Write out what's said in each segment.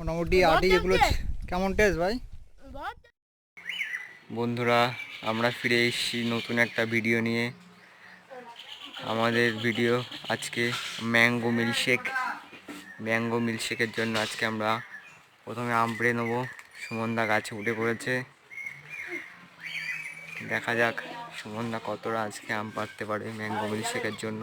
মোটামুটি আটি এগুলো কেমন টেস্ট ভাই? বন্ধুরা আমরা ফিরে এসেছি নতুন একটা ভিডিও নিয়ে। আমাদের ভিডিও আজকে ম্যাঙ্গো মিল্কশেক ম্যাঙ্গো মিল্কশেকের জন্য আজকে আমরা প্রথমে আমড়ে নেব। সুমনদা গাছে উঠে পড়েছে। দেখা যাক সুমনদা কতটা আজকে আম পারতে পারে ম্যাঙ্গো মিল্কশেকের জন্য।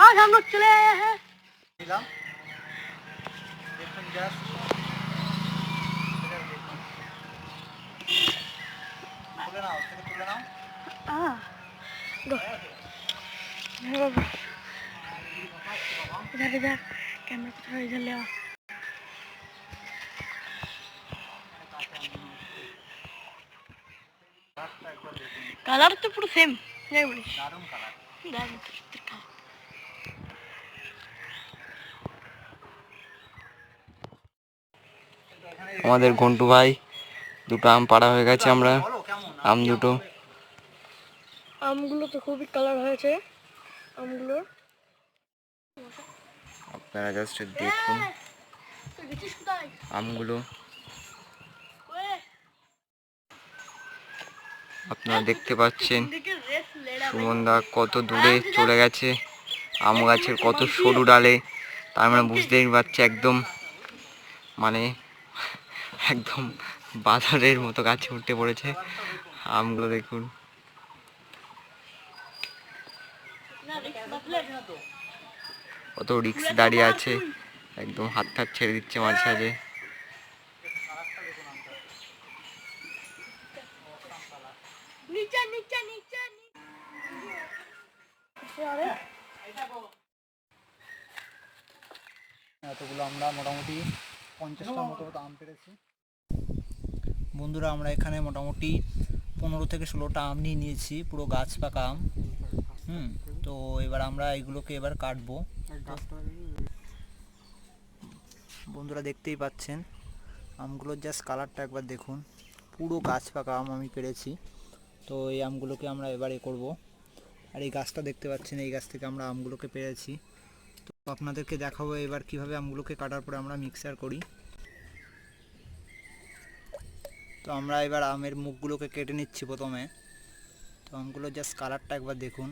आज हम लोग चले आए हैं। हाँ। इधर इधर कैमरा को थोड़ा इधर ले आओ। कलर तो पूरा सेम नहीं बोली दारुण कलर। दारुण तो আমাদের ঘন্টু ভাই দুটো আম পাড়া হয়ে গেছে আমরা। আম দুটো। আমগুলো তো খুবই কালার হয়েছে আমগুলোর আপনারা জাস্ট দেখুন। আমগুলো। আপনারা দেখতে পাচ্ছেন সুমনদা কত দূরে চলে গেছে আম গাছের কত সরু ডালে তার মানে বুঝতেই পারছে একদম মানে একদম বাজারের মতো গাছে উঠতে পড়েছে। আমগুলো দেখুন। কত রিক্স দাঁড়িয়ে আছে। একদম হাত হাত ছেড়ে দিচ্ছে মাঝে আরে এতগুলো আমরা মোটামুটি পঞ্চাশটার মতো মতো আম পেরেছি। বন্ধুরা, আমরা এখানে মোটামুটি পনেরো থেকে ষোলোটা আম নিয়ে নিয়েছি, পুরো গাছ পাকা আম। হুম, তো এবার আমরা এগুলোকে এবার কাটবো। বন্ধুরা, দেখতেই পাচ্ছেন, আমগুলোর জাস্ট কালারটা একবার দেখুন। পুরো গাছ পাকা আম আমি পেরেছি। তো এই আমগুলোকে আমরা এবারে করব। আর এই গাছটা দেখতে পাচ্ছেন, এই গাছ থেকে আমরা আমগুলোকে পেরেছি। তো আপনাদেরকে দেখাবো এবার কীভাবে আমগুলোকে কাটার পরে আমরা মিক্সার করি। তো আমরা এবার আমের মুখগুলোকে কেটে নিচ্ছি প্রথমে। তো আমগুলো জাস্ট কালারটা একবার দেখুন।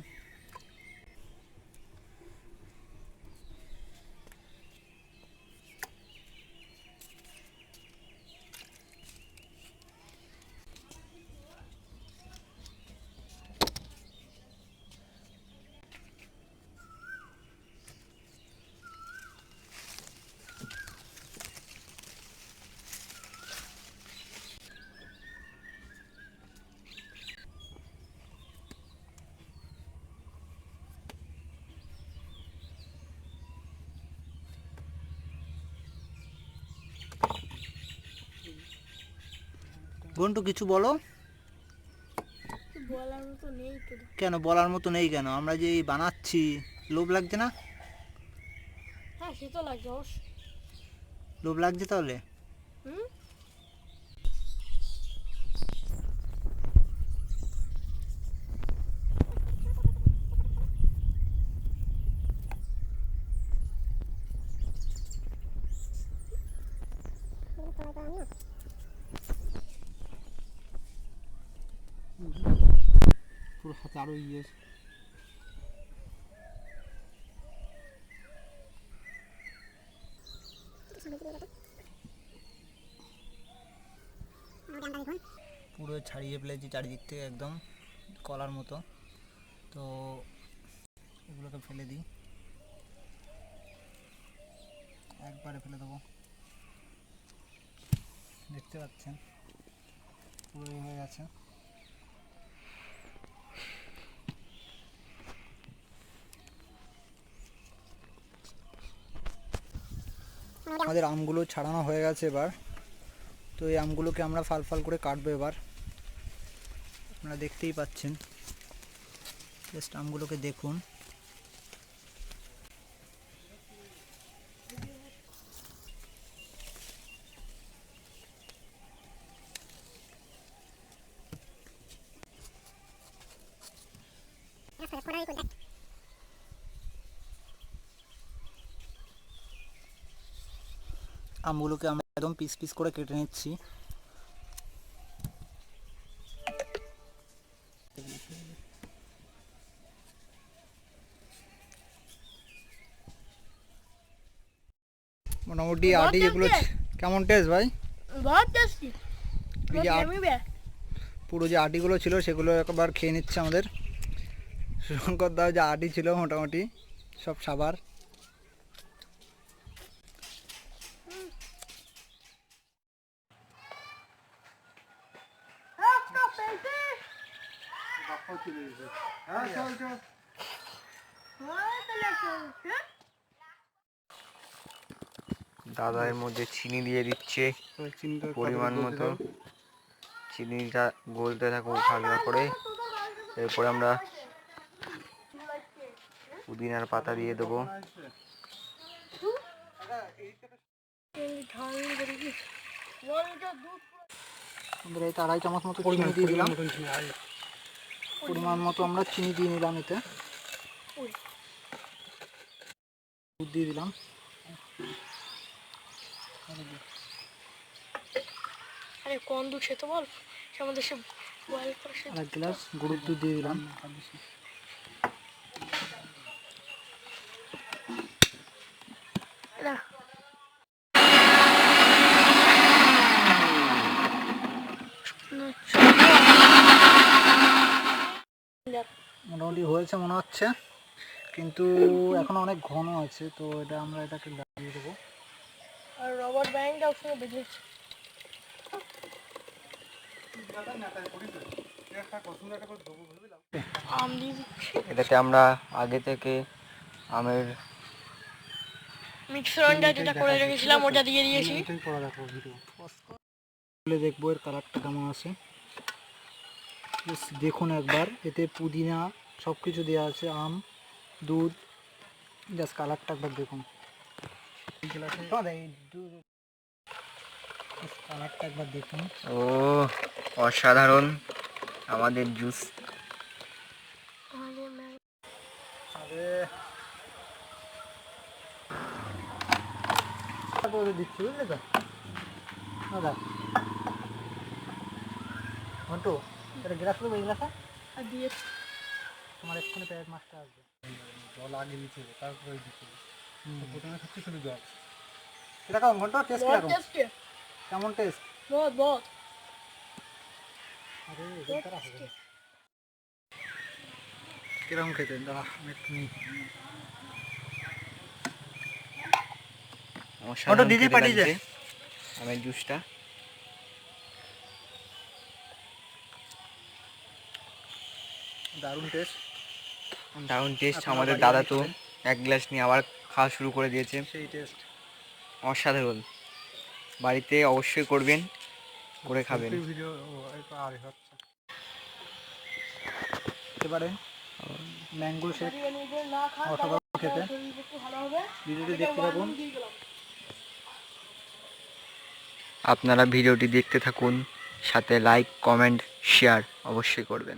ঘন্টু কিছু বলো? বলার মতো নেই কেন বলার মতো নেই কেন? আমরা যে এই বানাচ্ছি লোভ লাগছে না? হ্যাঁ সে তো লাগছে লোভ লাগছে তাহলে হুম পুরো হাতে আরও ইয়ে পুরো ছাড়িয়ে ফেলেছি চারিদিক থেকে একদম কলার মতো। তো এগুলোকে ফেলে দিই। একবারে ফেলে দেবো। দেখতে পাচ্ছেন? পুরো হয়ে গেছে। আমাদের আমগুলো ছাড়ানো হয়ে গেছে এবার। তো এই আমগুলোকে আমরা ফাল ফাল করে কাটবো এবার। আপনারা দেখতেই পাচ্ছেন। জাস্ট আমগুলোকে দেখুন। আমগুলোকে আমরা একদম পিস পিস করে কেটে নিচ্ছি। মোটামুটি আটি এগুলো কেমন টেস্ট ভাই? পুরো যে আটিগুলো ছিল সেগুলো একবার খেয়ে নিচ্ছে আমাদের। শুভঙ্কর দাও যে আটি ছিল মোটামুটি সব সাবার। দাদার মধ্যে চিনি দিয়ে দিচ্ছে। পরিমাণ মতো। চিনিটা গলতে থাকো হালকা করে। এরপর আমরা পুদিনার পাতা দিয়ে দেবো। আমরা এটা চামচ মতো পরিমাণ দিয়ে দিলাম। পরিমাণ মতো আমরা চিনি দিয়ে নিলাম এতে। দুধ দিয়ে দিলাম। আরে কোন দুধ সে তো বল? সে আমাদের সে বয়েল করে এক গ্লাস গরুর দুধ দিয়ে দিলাম না মোটামুটি হয়েছে মনে হচ্ছে কিন্তু এখন অনেক ঘন আছে তো এটা আমরা এটাকে লাগিয়ে দেবো। আর ওখানে বেঁধেছে এটাতে আমরা আগে থেকে আমের মিক্সারটা যেটা করে রেখেছিলাম ওটা দিয়ে দিয়েছি। এটাই করা দেখো ভিডিও খুলে দেখব এর কালারটা কেমন আছে। দেখুন একবার এতে পুদিনা সব কিছু দেওয়া আছে আম দুধ জাস্ট কালারটা একবার দেখুন। কালারটা একবার দেখুন। ও অসাধারণ। আমাদের জুস করে দিচ্ছি বুঝলে তো? দাদা ঘন্টু এটা গ্লাস দেবো এই গ্লাসে? আর দিয়েছি তোমার এক্ষুনি তো এক মাসটা আসবে। জল আগে নিচে তারপরে দিতে প্রথমে খাচ্ছি শুধু জল। এটা কেমন ঘণ্টা? টেস্ট কেমন? কেমন টেস্ট বহুত বহুত আরে আমি দিদি পাঠিয়ে যায় জুসটা। দারুণ টেস্ট দারুণ টেস্ট আমাদের দাদা তো এক গ্লাস নিয়ে আবার খাওয়া শুরু করে দিয়েছে। সেই টেস্ট অসাধারণ। বাড়িতে অবশ্যই করবেন করে খাবেন। এবারে ম্যাঙ্গো শেক অসাধারণ খেতে। ভিডিওটি দেখতে থাকুন। আপনারা ভিডিওটি দেখতে থাকুন সাথে লাইক কমেন্ট শেয়ার অবশ্যই করবেন।